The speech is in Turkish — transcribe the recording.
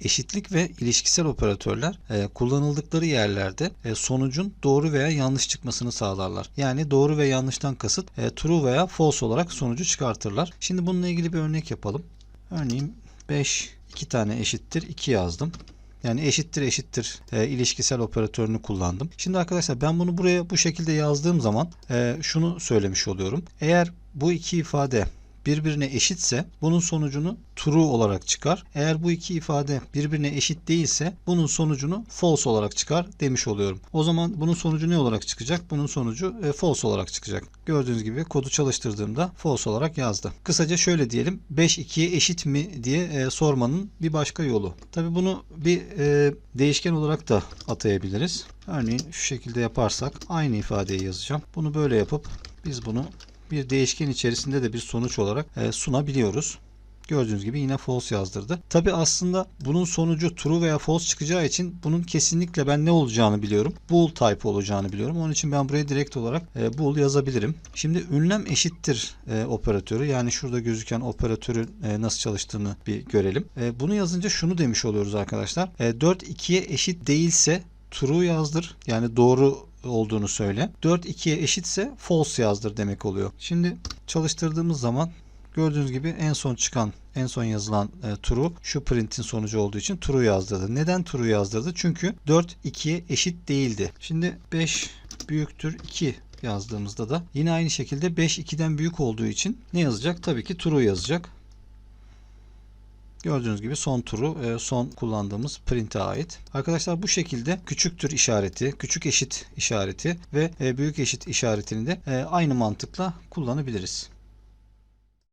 eşitlik ve ilişkisel operatörler e, kullanıldıkları yerlerde e, sonucun doğru veya yanlış çıkmasını sağlarlar. Yani doğru ve yanlıştan kasıt e, true veya false olarak sonucu çıkartırlar. Şimdi bununla ilgili bir örnek yapalım. Örneğin 5 2 tane eşittir 2 yazdım. Yani eşittir eşittir e, ilişkisel operatörünü kullandım. Şimdi arkadaşlar ben bunu buraya bu şekilde yazdığım zaman e, şunu söylemiş oluyorum. Eğer bu iki ifade birbirine eşitse bunun sonucunu true olarak çıkar. Eğer bu iki ifade birbirine eşit değilse bunun sonucunu false olarak çıkar demiş oluyorum. O zaman bunun sonucu ne olarak çıkacak? Bunun sonucu e, false olarak çıkacak. Gördüğünüz gibi kodu çalıştırdığımda false olarak yazdı. Kısaca şöyle diyelim 5 2'ye eşit mi diye e, sormanın bir başka yolu. Tabi bunu bir e, değişken olarak da atayabiliriz. Örneğin şu şekilde yaparsak aynı ifadeyi yazacağım. Bunu böyle yapıp biz bunu bir değişken içerisinde de bir sonuç olarak e, sunabiliyoruz. Gördüğünüz gibi yine false yazdırdı. Tabi aslında bunun sonucu true veya false çıkacağı için bunun kesinlikle ben ne olacağını biliyorum. Bool type olacağını biliyorum. Onun için ben buraya direkt olarak e, bool yazabilirim. Şimdi ünlem eşittir e, operatörü yani şurada gözüken operatörün e, nasıl çalıştığını bir görelim. Bunu yazınca şunu demiş oluyoruz arkadaşlar. E, 4 2'ye eşit değilse true yazdır. Yani doğru olduğunu söyle. 4 2'ye eşitse false yazdır demek oluyor. Şimdi çalıştırdığımız zaman gördüğünüz gibi en son çıkan en son yazılan e, true şu print'in sonucu olduğu için true yazdırdı. Neden true yazdırdı? Çünkü 4 2'ye eşit değildi. Şimdi 5 büyüktür 2 yazdığımızda da yine aynı şekilde 5 2'den büyük olduğu için ne yazacak? Tabii ki true yazacak. Gördüğünüz gibi son turu e, son kullandığımız print'e ait. Arkadaşlar bu şekilde küçüktür işareti, küçük eşit işareti ve e, büyük eşit işaretini de e, aynı mantıkla kullanabiliriz.